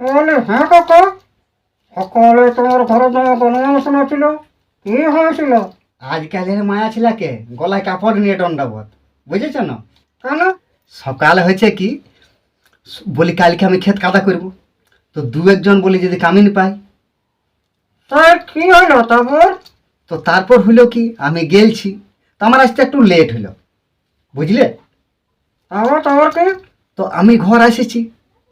বলে হ্যাঁ কাকা সকালে তোমার ঘরে জমা গণনা শোনা ছিল কি হয়েছিল? আজকালের মায়া ছিলাকে গলায় কাপড় নিয়ে দণ্ডাবত বুঝেছ না? কেন? সকালে হয়েছে কি? বলি কালকে আমি ক্ষেত কাদা করব তো দু একজন বলি যদি কামিন পাই তাই কি হলো তারপর? তো তারপর হইল কি? আমি গেলছি তো আমার আসতে একটু লেট হলো বুঝলে? তারপর তারপর কি? তো আমি ঘর এসেছি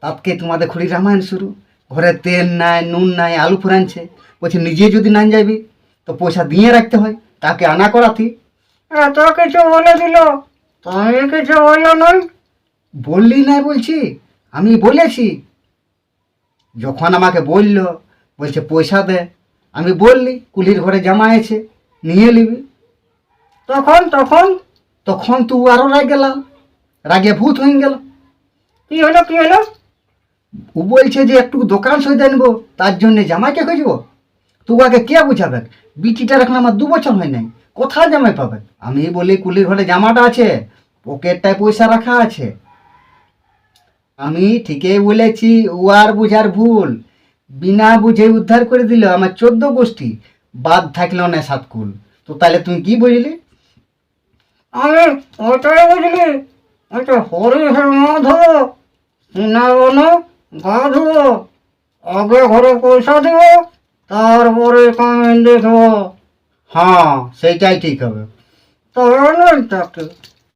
তাতকে তোমাদের খুঁড়ি রামায়ণ শুরু। ঘরে তেল নাই নুন নাই আলু ফুরানছে বলছে নিজে যদি না যাবি তো পয়সা দিয়ে রাখতে হয় তাকে আনা করাতি। এত কিছু বলে দিল। তুমি কিছু বলল নয় বললি নাই বলছি আমি বলেছি। যখন আমাকে বলল বলছে পয়সা দে। আমি বললি কুলির ঘরে জামা আছে নিয়ে নিবি। তখন তখন? তখন তুই আরও রাগ গেলাম রাগে ভূত হয়ে গেল। কি হলো কি হলো? ও বলছে যে একটু দোকান সইতে নেব তার জন্য জামাইকে খুঁজবো। আগে কে বুঝাবে বিটিটার এখন আমার দু বছর হয় নাই, কোথায় জামাই পাবে আমি বলি কুলির ঘরে জামাটা আছে, পকেটটায় পয়সা রাখা আছে। আমি ঠিকই বলেছি, ও আর বুঝার ভুল। বিনা বুঝে উদ্ধার করে দিল আমার চোদ্দ গোষ্ঠী, বাদ থাকল না সাতকুল তো তাহলে তুমি কি বুঝলি? আমি ওটাই বুঝলি ওইটা হরি হে মাধব, না গা ধুবো আগে ঘরে পয়সা দিব তারপরে কামিন দেখব হ্যাঁ সেটাই ঠিক হবে। তবে তাকে